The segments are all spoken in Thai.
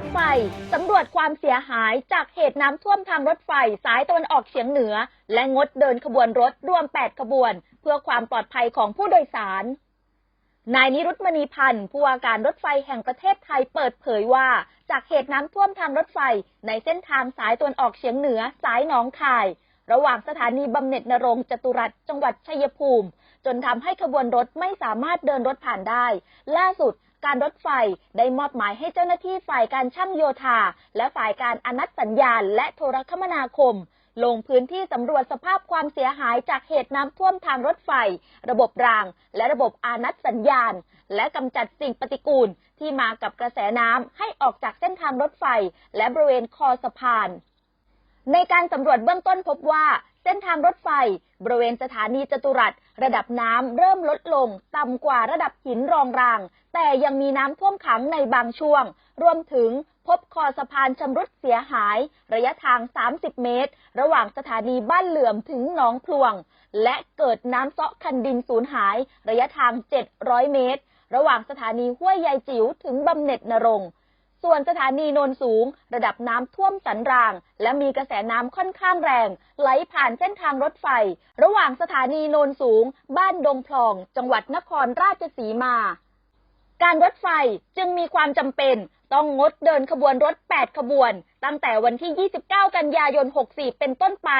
ถไฟสำรวจความเสียหายจากเหตุน้ำท่วมทางรถไฟสายตะวันออกเฉียงเหนือ และงดเดินขบวนรถรวม 8 ขบวน เพื่อความปลอดภัยของผู้โดยสาร นายนิรุตมณีพันธ์ผู้ว่าการรถไฟแห่งประเทศไทยเปิดเผยว่า จากเหตุน้ำท่วมทางรถไฟ ในเส้นทางสายตะวันออกเฉียงเหนือสายหนองคาย ระหว่างสถานีบำเหน็จนรงจตุรัสจังหวัดชัยภูมิ จนทำให้ขบวนรถไม่สามารถเดินรถผ่านได้ ล่าสุดการรถไฟได้มอบหมายให้เจ้าหน้าที่ฝ่ายการช่างโยธา และฝ่ายการอนัตสัญญาณ และโทรคมนาคม ลงพื้นที่สำรวจสภาพความเสียหายจากเหตุน้ำท่วมทางรถไฟ ระบบราง และระบบอานัตสัญญาณ และกำจัดสิ่งปฏิกูลที่มากับกระแสน้ำให้ออกจากเส้นทางรถไฟ และบริเวณคอสะพานในการสำรวจเบื้องต้นพบว่า เส้นทางรถไฟ บริเวณสถานีจตุรัส ระดับน้ำเริ่มลดลง ต่ำกว่าระดับหินรองราง แต่ยังมีน้ำท่วมขังในบางช่วง รวมถึงพบคอสะพานชำรุดเสียหาย ระยะทาง 30 เมตร ระหว่างสถานีบ้านเหลื่อมถึงหนองพลวง และเกิดน้ำเซาะคันดินสูญหาย ระยะทาง 700 เมตร ระหว่างสถานีห้วยยายจิ๋วถึงบำเหน็จนรงค์ ส่วนสถานีโนนสูง ระดับน้ำท่วมสันราง และมีกระแสน้ำค่อนข้างแรง ไหลผ่านเส้นทางรถไฟ ระหว่างสถานีโนนสูง บ้านดงพลอง จังหวัดนครราชสีมา การรถไฟจึงมีความจำเป็น ต้องงดเดินขบวนรถ 8 ขบวน ตั้งแต่วันที่ 29 กันยายน 64 เป็นต้นไป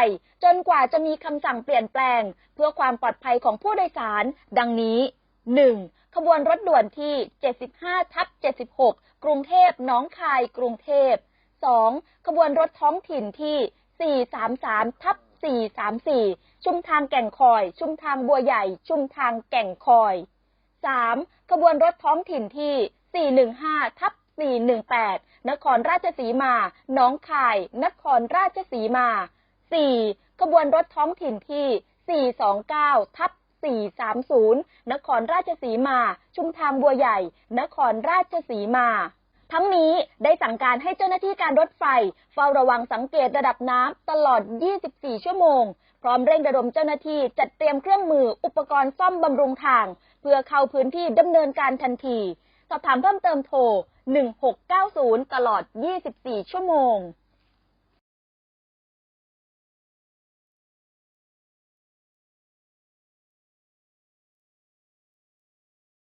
จนกว่าจะมีคำสั่งเปลี่ยนแปลง เพื่อความปลอดภัยของผู้โดยสาร ดังนี้ 1. ขบวนรถด่วนที่ 75 ทับ 76 กรุงเทพน้องคายกรุงเทพ 2. ขบวนรถท้องถิ่นที่ 433 ทับ 434 ชุมทางแก่งคอย ชุมทางบัวใหญ่ ชุมทางแก่งคอย 3. ขบวนรถท้องถิ่นที่ 415 ทับ 418 นครราชสีมา น้องคาย นครราชสีมา 4. ขบวนรถท้องถิ่นที่ 429 ทับ 430 นครราชสีมา ชุมทางบัวใหญ่ นครราชสีมา ทั้งนี้ได้สั่งการให้เจ้าหน้าที่การรถไฟ เฝ้าระวังสังเกตระดับน้ำตลอด 24 ชั่วโมง พร้อมเร่งระดมเจ้าหน้าที่จัดเตรียมเครื่องมืออุปกรณ์ซ่อมบำรุงทาง เพื่อเข้าพื้นที่ดำเนินการทันที สอบถามเพิ่มเติมโทร 1690 ตลอด 24 ชั่วโมง